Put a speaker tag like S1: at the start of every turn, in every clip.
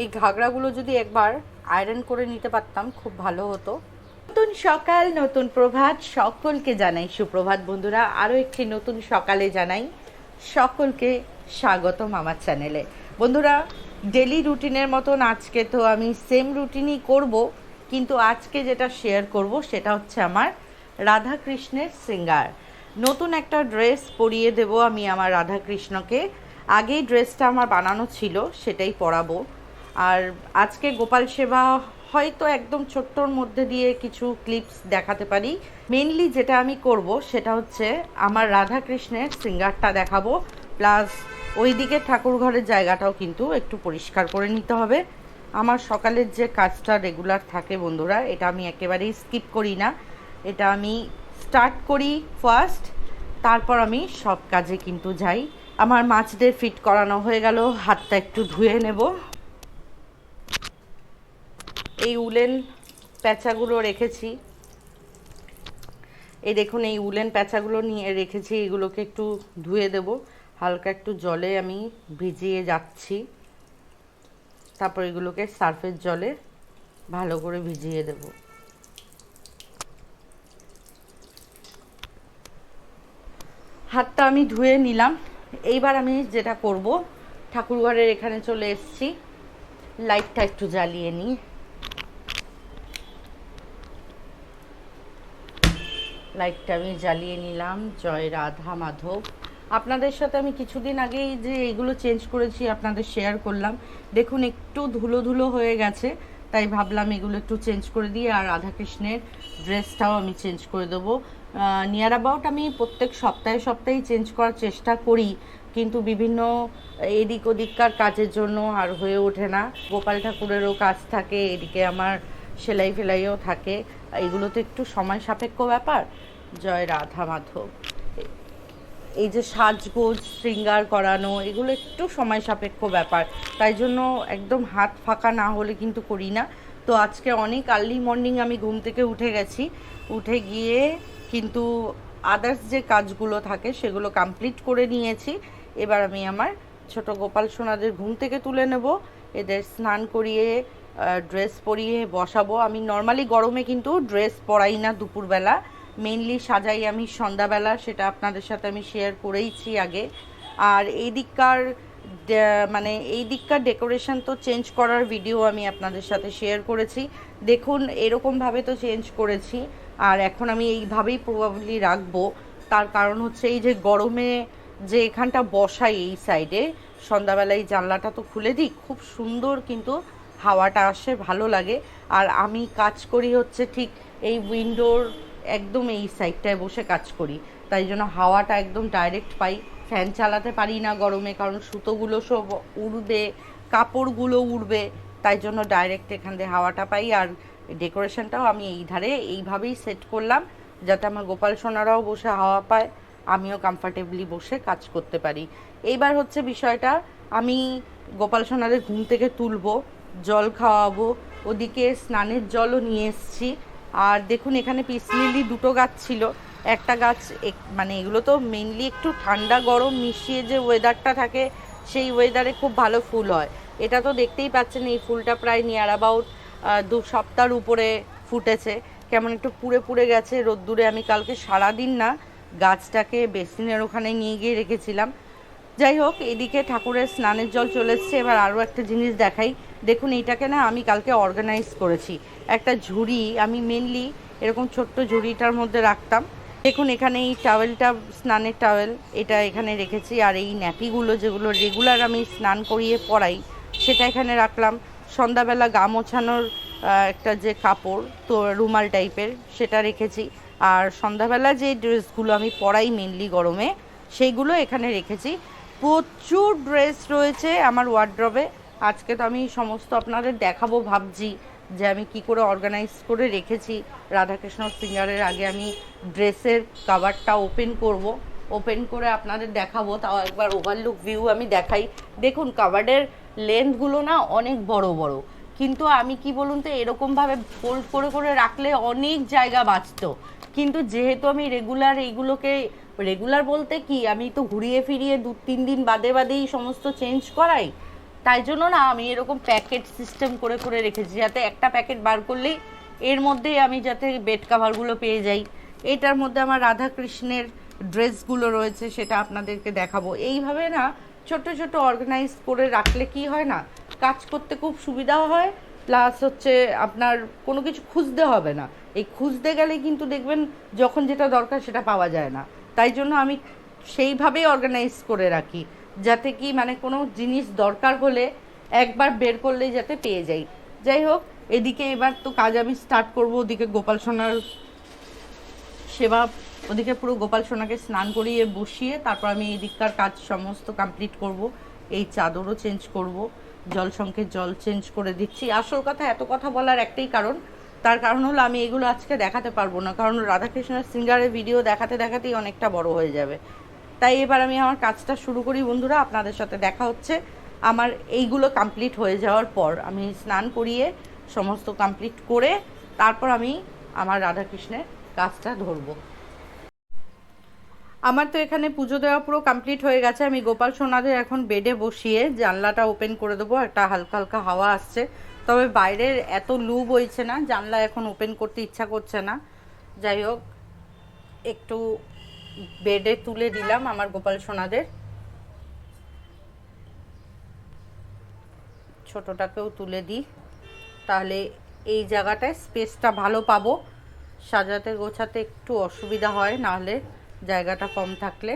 S1: এই ঘাগরাগুলো যদি একবার আয়রন করে নিতে পারতাম, খুব ভালো হতো। নতুন সকাল, নতুন প্রভাত, সকলকে জানাই সুপ্রভাত বন্ধুরা। আরও একটি নতুন সকালে জানাই সকলকে স্বাগতম আমার চ্যানেলে। বন্ধুরা ডেলি রুটিনের মতন আজকে তো আমি সেম রুটিনই করব, কিন্তু আজকে যেটা শেয়ার করব সেটা হচ্ছে আমার রাধা কৃষ্ণের সিঙ্গার। নতুন একটা ড্রেস পরিয়ে দেব আমি আমার রাধাকৃষ্ণকে। আগেই ড্রেসটা আমার বানানো ছিল, সেটাই পরাবো। আর আজকে গোপাল সেবা হয়তো একদম ছোট্টর মধ্যে দিয়ে কিছু ক্লিপস দেখাতে পারি। মেনলি যেটা আমি করব সেটা হচ্ছে আমার রাধা কৃষ্ণের সিঙ্গারটা দেখাবো। প্লাস ওই দিকে ঠাকুর ঘরের জায়গাটাও কিন্তু একটু পরিষ্কার করে নিতে হবে। আমার সকালের যে কাজটা রেগুলার থাকে বন্ধুরা, এটা আমি একেবারেই স্কিপ করি না। এটা আমি স্টার্ট করি ফার্স্ট তারপর আমি সব কাজে কিন্তু যাই। আমার মাছদের ফিট করানো হয়ে গেল, হাতটা একটু ধুয়ে নেব। এই উলেন প্যাঁচাগুলো রেখেছি। এই দেখুন, এই উলেন প্যাঁচাগুলো নিয়ে রেখেছি, এগুলোকে একটু ধুয়ে দেব। হালকা একটু জলে আমি ভিজিয়ে যাচ্ছি। তারপর এগুলোকে সার্ফের জলে ভালো করে ভিজিয়ে দেব। হাতটা আমি ধুয়ে নিলাম। এইবার আমি যেটা করব, ঠাকুরঘরের এখানে চলে এসছি। লাইটটা একটু জ্বালিয়ে নিই। লাইটটা আমি জ্বালিয়ে নিলাম, জয় রাধা মাধব। আপনাদের সাথে আমি কিছুদিন আগেই যে এগুলো চেঞ্জ করেছি আপনাদের শেয়ার করলাম। দেখুন, একটু ধুলো ধুলো হয়ে গেছে, তাই ভাবলাম এগুলো একটু চেঞ্জ করে দিয়ে আর রাধাকৃষ্ণের ড্রেসটাও আমি চেঞ্জ করে দেবো। নিয়ার অ্যাবাউট আমি প্রত্যেক সপ্তাহে সপ্তাহেই চেঞ্জ করার চেষ্টা করি, কিন্তু বিভিন্ন এদিক ওদিককার কাজের জন্য আর হয়ে ওঠে না। গোপাল ঠাকুরেরও কাজ থাকে, এদিকে আমার সেলাই ফেলাইও থাকে। এগুলো তো একটু সময় সাপেক্ষ ব্যাপার। জয় রাধা মাধব। এই যে সাজগোজ, শৃঙ্গার করানো, এগুলো একটু সময় সাপেক্ষ ব্যাপার। তাই জন্য একদম হাত ফাঁকা না হলে কিন্তু করি না। তো আজকে অনেক আর্লি মর্নিং আমি ঘুম থেকে উঠে গেছি। উঠে গিয়ে কিন্তু আদার্স যে কাজগুলো থাকে সেগুলো কমপ্লিট করে নিয়েছি। এবার আমি আমার ছোট গোপাল সোনাদের ঘুম থেকে তুলে নেব। এদের স্নান করিয়ে ড্রেস পরিয়ে বসাবো। আমি নর্মালি গরমে কিন্তু ড্রেস পরাই না দুপুরবেলা। মেনলি সাজাই আমি সন্ধ্যাবেলা, সেটা আপনাদের সাথে আমি শেয়ার করেইছি আগে। আর এই দিককার মানে এই দিককার ডেকোরেশন তো চেঞ্জ করার ভিডিও আমি আপনাদের সাথে শেয়ার করেছি। দেখুন, এরকমভাবে তো চেঞ্জ করেছি। আর এখন আমি এইভাবেই প্রবাবলি রাখব। তার কারণ হচ্ছে এই যে গরমে যে এখানটা বসাই এই সাইডে সন্ধ্যাবেলায় জানলাটা তো খুলে দিই, খুব সুন্দর কিন্তু হাওয়াটা আসে, ভালো লাগে। আর আমি কাজ করি হচ্ছে ঠিক এই উইন্ডোর একদম এই সাইডটায় বসে কাজ করি। তাই জন্য হাওয়াটা একদম ডাইরেক্ট পাই। ফ্যান চালাতে পারি না গরমে, কারণ সুতোগুলো সব উড়বে, কাপড়গুলো উড়বে। তাই জন্য ডাইরেক্ট এখান দিয়ে হাওয়াটা পাই। আর ডেকোরেশনটাও আমি এই ধারে এইভাবেই সেট করলাম, যাতে আমার গোপাল সোনারাও বসে হাওয়া পায়, আমিও কমফর্টেবলি বসে কাজ করতে পারি। এইবার হচ্ছে বিষয়টা, আমি গোপাল সোনাদের ঘুম থেকে তুলবো, জল খাওয়াবো, ওদিকে স্নানের জলও নিয়ে এসছি। আর দেখুন, এখানে পিস লিলি দুটো গাছ ছিল। একটা গাছ মানে এগুলো তো মেনলি একটু ঠান্ডা গরম মিশিয়ে যে ওয়েদারটা থাকে, সেই ওয়েদারে খুব ভালো ফুল হয়। এটা তো দেখতেই পাচ্ছেন, এই ফুলটা প্রায় নিয়ার অ্যাবাউট দু সপ্তাহের উপরে ফুটেছে। কেমন একটু পুড়ে পুড়ে গেছে, রোদ্দুরে আমি কালকে সারাদিন না গাছটাকে বেসিনের ওখানে নিয়ে গিয়ে রেখেছিলাম। যাই হোক, এদিকে ঠাকুরের স্নানের জল চলে এসছে। এবার আরও একটা জিনিস দেখাই। দেখুন, এইটাকে না আমি কালকে অর্গানাইজ করেছি। একটা ঝুড়ি, আমি মেনলি এরকম ছোট্ট ঝুড়িটার মধ্যে রাখতাম। দেখুন, এখানে এই টাওয়েলটা স্নানের টাওয়েল এটা এখানে রেখেছি। আর এই ন্যাপিগুলো যেগুলো রেগুলার আমি স্নান করিয়ে পরাই, সেটা এখানে রাখলাম। সন্ধ্যাবেলা গা মোছানোর একটা যে কাপড়, তো রুমাল টাইপের, সেটা রেখেছি। আর সন্ধ্যাবেলা যে ড্রেসগুলো আমি পরাই মেনলি গরমে, সেইগুলো এখানে রেখেছি। প্রচুর ড্রেস রয়েছে আমার ওয়ার্ড্রবে আজকে তো আমি সমস্ত আপনাদের দেখাবো, ভাবছি। যে আমি কি করে অর্গানাইজ করে রেখেছি। রাধাকৃষ্ণ সিঙ্গারের আগে আমি ড্রেসের কাভারটা ওপেন করব। ওপেন করে আপনাদের দেখাবো, তাও একবার ওভারলুক ভিউ আমি দেখাই। দেখুন কাভারের লেন্থগুলো না অনেক বড় বড়। কিন্তু আমি কি বলুন তো, এরকমভাবে ফোল্ড করে করে রাখলে অনেক জায়গা বাঁচত। কিন্তু যেহেতু আমি রেগুলার এইগুলোকে রেগুলার বলতে কি, আমি তো ঘুরিয়ে ফিরিয়ে দু তিন দিন বাদে বাদেই সমস্ত চেঞ্জ করাই। তাই জন্য না আমি এরকম প্যাকেট সিস্টেম করে করে রেখেছি, যাতে একটা প্যাকেট বার করলেই এর মধ্যেই আমি যাতে বেড কাভারগুলো পেয়ে যাই। এটার মধ্যে আমার রাধা কৃষ্ণের ড্রেসগুলো রয়েছে, সেটা আপনাদেরকে দেখাবো। এইভাবে না ছোট ছোট অর্গানাইজ করে রাখলে কি হয় না, কাজ করতে খুব সুবিধা হয় প্লাস হচ্ছে আপনার কোনো কিছু খুঁজতে হবে না। এই খুঁজতে গেলে কিন্তু দেখবেন যখন যেটা দরকার সেটা পাওয়া যায় না। তাই জন্য আমি সেইভাবেই অর্গানাইজ করে রাখি। যাতে কি মানে কোনো জিনিস দরকার হলে একবার বের করলেই যাতে পেয়ে যাই। যাই হোক, এদিকে এবার তো কাজ আমি স্টার্ট করব, ওদিকে গোপাল সোনার সেবা, ওদিকে পুরো গোপাল সোনাকে স্নান করিয়ে বসিয়ে তারপর আমি এদিককার কাজ সমস্ত কমপ্লিট করব। এই চাদরও চেঞ্জ করব, জল সংকেত জল চেঞ্জ করে দিচ্ছি। আসল কথা, এত কথা বলার একটাই কারণ, তার কারণ হলো আমি এগুলো আজকে দেখাতে পারব না, কারণ রাধাকৃষ্ণের সিঙ্গারের ভিডিও দেখাতে দেখাতেই অনেকটা বড় হয়ে যাবে। তাই এবার আমি আমার কাজটা শুরু করি, বন্ধুরা। আপনাদের সাথে দেখা হচ্ছে। আমার এইগুলো কমপ্লিট হয়ে যাওয়ার পর আমি স্নান করিয়ে সমস্ত কমপ্লিট করে তারপর আমি আমার রাধাকৃষ্ণের কাজটা ধরবো। আমার তো এখানে পুজো দেওয়া পুরো কমপ্লিট হয়ে গেছে। আমি গোপাল সোনাদের এখন বেডে বসিয়ে জানলাটা ওপেন করে দেবো। একটা হালকা হালকা হাওয়া আসছে। তবে বাইরের এত লু বইছে না, জানলা এখন ওপেন করতে ইচ্ছা করছে না। যাই হোক, একটু বেডে তুলে দিলাম আমার গোপাল সোনাদের। ছোটটাকেও তুলে দিই। তাহলে এই জায়গাটায় স্পেসটা ভালো পাবো। সাজাতে গোছাতে একটু অসুবিধা হয়, নাহলে জায়গাটা কম থাকলে।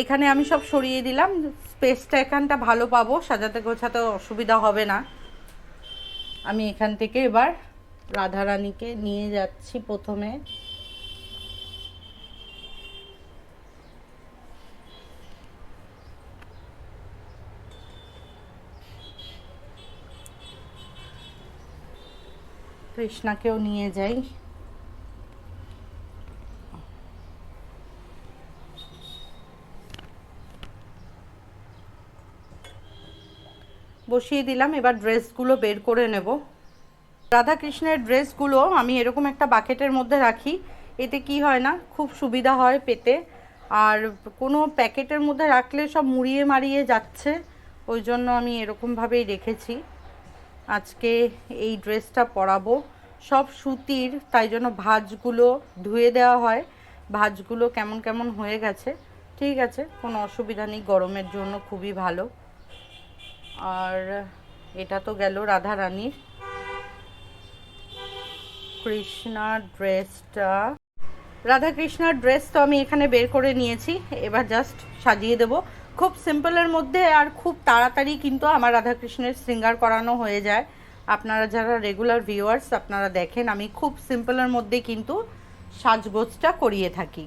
S1: এখানে আমি সব সরিয়ে দিলাম। স্পেসটা এখানটা ভালো পাবো, সাজাতে গোছাতে অসুবিধা হবে না। আমি এখান থেকে এবার রাধারানীকে নিয়ে যাচ্ছি প্রথমে। কৃষ্ণাকেও নিয়ে যাই। বসিয়ে দিলাম, এবার ড্রেসগুলো বের করে নেব। রাধা কৃষ্ণের ড্রেসগুলো আমি এরকম একটা বাকেটের মধ্যে রাখি, এতে কি হয় না, খুব সুবিধা হয় পেতে। আর কোনো প্যাকেটের মধ্যে রাখলে সব মুড়িয়ে মারিয়ে যাচ্ছে, ওই জন্য আমি এরকমভাবেই রেখেছি। আজকে এই ড্রেসটা পরাবো। সব সুতির, তাই জন্য ভাজগুলো ধুয়ে দেওয়া হয়। ভাজগুলো কেমন কেমন হয়ে গেছে, ঠিক আছে, কোনো অসুবিধা নেই, গরমের জন্য খুবই ভালো। আর এটা তো গেল রাধা রানীর কৃষ্ণার ড্রেসটা। রাধা কৃষ্ণার ড্রেস তো আমি এখানে বের করে নিয়েছি, এবার জাস্ট সাজিয়ে দেব। খুব সিম্পলের মধ্যে আর খুব তাড়াতাড়ি কিন্তু আমার রাধাকৃষ্ণের সিঙ্গার করানো হয়ে যায়। আপনারা যারা রেগুলার ভিউয়ার্স আপনারা দেখেন, আমি খুব সিম্পলের মধ্যে কিন্তু সাজগোজটা করিয়ে থাকি।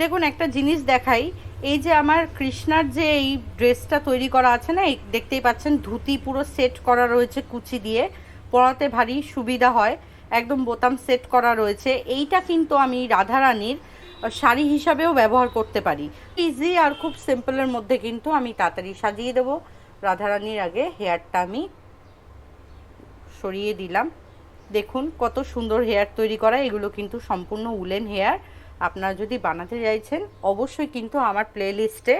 S1: দেখুন, একটা জিনিস দেখাই। এই যে আমার কৃষ্ণার যে এই ড্রেসটা তৈরি করা আছে না দেখতেই পাচ্ছেন, ধুতি পুরো সেট করা রয়েছে কুচি দিয়ে। পরাতে ভারী সুবিধা হয়। একদম বোতাম সেট করা রয়েছে। এইটা কিন্তু আমি রাধারানীর শাড়ি হিসাবেও ব্যবহার করতে পারি। ইজি আর খুব সিম্পলের মধ্যে কিন্তু আমি তাড়াতাড়ি সাজিয়ে দেবো। রাধারানীর আগে হেয়ারটা আমি সরিয়ে দিলাম। দেখুন কত সুন্দর হেয়ার তৈরি করা, এগুলো কিন্তু সম্পূর্ণ উলেন হেয়ার আপনারা যদি বানাতে চাইছেন, অবশ্যই কিন্তু আমার প্লেলিস্টে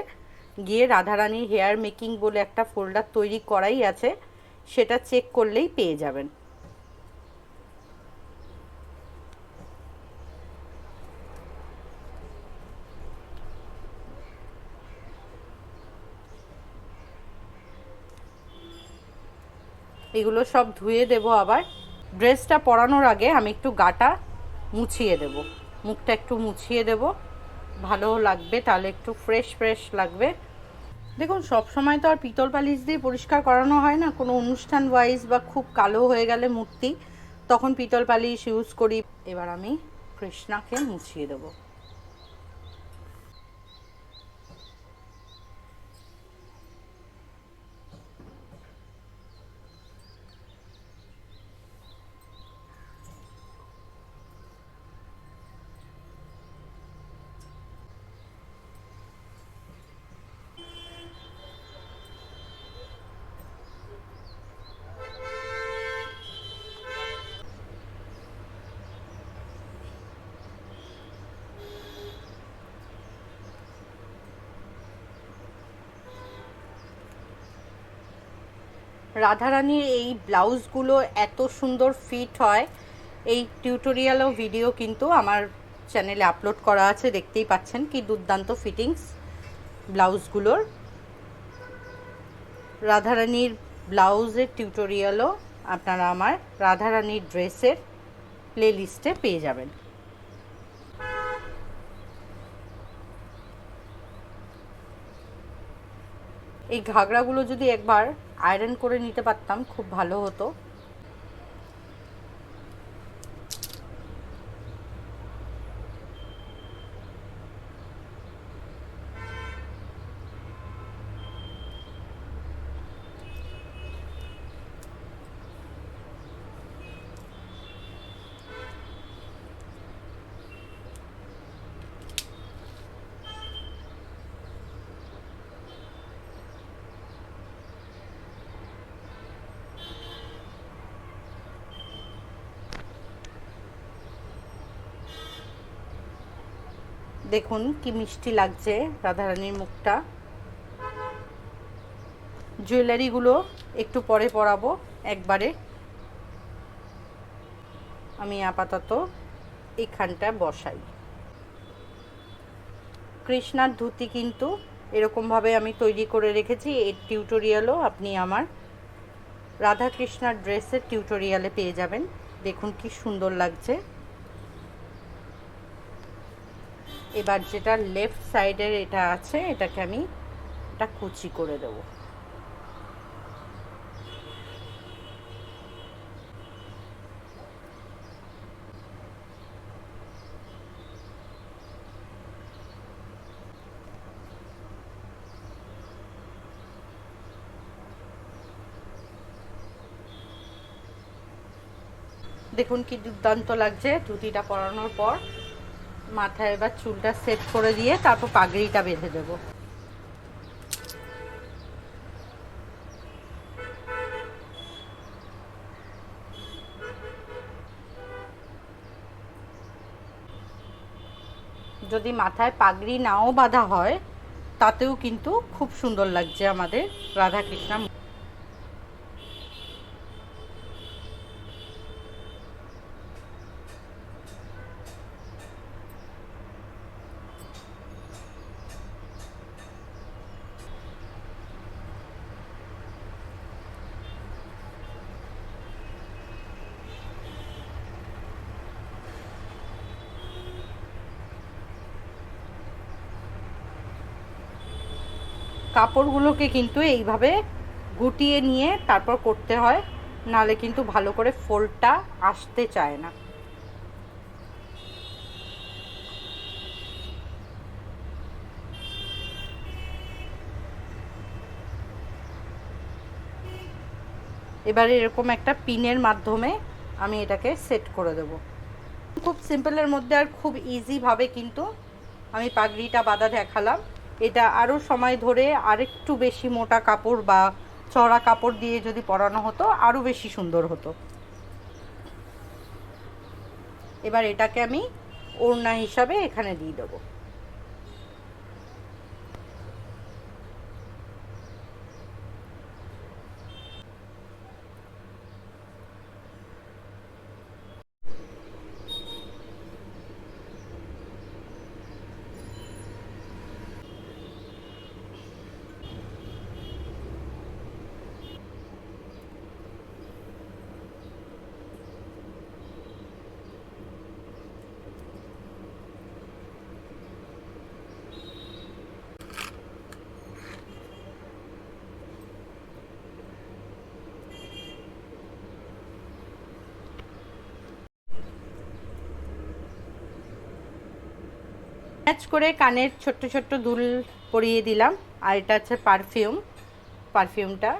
S1: গিয়ে রাধারানীর হেয়ার মেকিং বলে একটা ফোল্ডার তৈরি করাই আছে। সেটা চেক করলেই পেয়ে যাবেন। এগুলো সব ধুয়ে দেব আবার। ড্রেসটা পরানোর আগে আমি একটু গাটা মুছিয়ে দেব। মুখটা একটু মুছিয়ে দেব। ভালো লাগবে, তাহলে একটু ফ্রেশ ফ্রেশ লাগবে। দেখুন, সব সময় তো আর পিতল পালিশ দিয়ে পরিষ্কার করানো হয় না। কোনো অনুষ্ঠান ওয়াইজ বা খুব কালো হয়ে গেলে মূর্তি, তখন পিতল পালিশ ইউজ করি। এবার আমি কৃষ্ণাকে মুছিয়ে দেবো। রাধারানীর এই ব্লাউজগুলো এত সুন্দর ফিট হয়। এই টিউটোরিয়াল ও ভিডিও কিন্তু আমার চ্যানেলে আপলোড করা আছে, দেখতেই পাচ্ছেন কি দুর্দান্ত ফিটিংস ব্লাউজগুলোর। রাধারানীর ব্লাউজের টিউটোরিয়ালও আপনারা আমার রাধারানীর ড্রেসের প্লে লিস্টে পেয়ে যাবেন। এই ঘাগরাগুলো যদি একবার আয়রন করে নিতে পারতাম খুব ভালো হতো। দেখুন কি মিষ্টি লাগছে রাধারানীর মুখটা। জুয়েলারিগুলো একটু পরে পরাবো, একবারে। আমি আপাতত এখানটা বসাই। কৃষ্ণার ধুতি কিন্তু এরকমভাবে আমি তৈরি করে রেখেছি, এর টিউটোরিয়ালও আপনি আমার রাধা কৃষ্ণার ড্রেসের টিউটোরিয়ালে পেয়ে যাবেন। দেখুন কি সুন্দর লাগছে। এবার যেটা লেফট সাইডের এটা আছে, এটাকে আমি এটা কুচি করে দেব। দেখুন কি দুর্দান্ত লাগছে, ধুতিটা পরানোর পর। মাথায় এবার চুলটা সেট করে দিয়ে তারপর পাগড়িটা বেঁধে দেবো। যদি মাথায় পাগড়ি নাও বাঁধা হয়, তাতেও কিন্তু খুব সুন্দর লাগছে আমাদের রাধাকৃষ্ণ কাপড়গুলোকে কিন্তু এইভাবে গুটিয়ে নিয়ে তারপর করতে হয়, নালে কিন্তু ভালো করে ফোল্ডটা আসতে চায় না। এবারে এরকম একটা পিনের মাধ্যমে আমি এটাকে সেট করে দেব। খুব সিম্পলের মধ্যে আর খুব ইজিভাবে কিন্তু আমি পাগড়িটা বাঁধা দেখালাম। এটা আরও সময় ধরে আরেকটু বেশি মোটা কাপড় বা চড়া কাপড় দিয়ে যদি পরানো হতো আরও বেশি সুন্দর হতো। এবার এটাকে আমি ওড়না হিসাবে এখানে দিয়ে দেবো। ম্যাচ করে কানের ছোট্ট ছোট্ট দুল পরিয়ে দিলাম। আর এটা হচ্ছে পারফিউম পারফিউমটা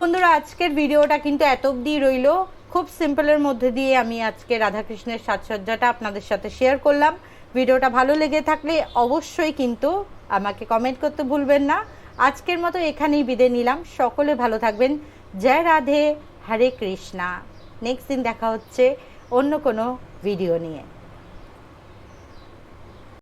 S1: বন্ধুরা, আজকের ভিডিওটা কিন্তু এত অবধি রইল। খুব সিম্পলের মধ্যে দিয়ে আমি আজকে রাধাকৃষ্ণের সাজসজ্জাটা আপনাদের সাথে শেয়ার করলাম। ভিডিওটা ভালো লেগে থাকলে অবশ্যই কিন্তু আমাকে কমেন্ট করতে ভুলবেন না। আজকের মতো এখানেই বিদায় নিলাম। সকলে ভালো থাকবেন। জয় রাধে, হরে কৃষ্ণা। নেক্সট দিন দেখা হচ্ছে অন্য কোনো ভিডিও নিয়ে।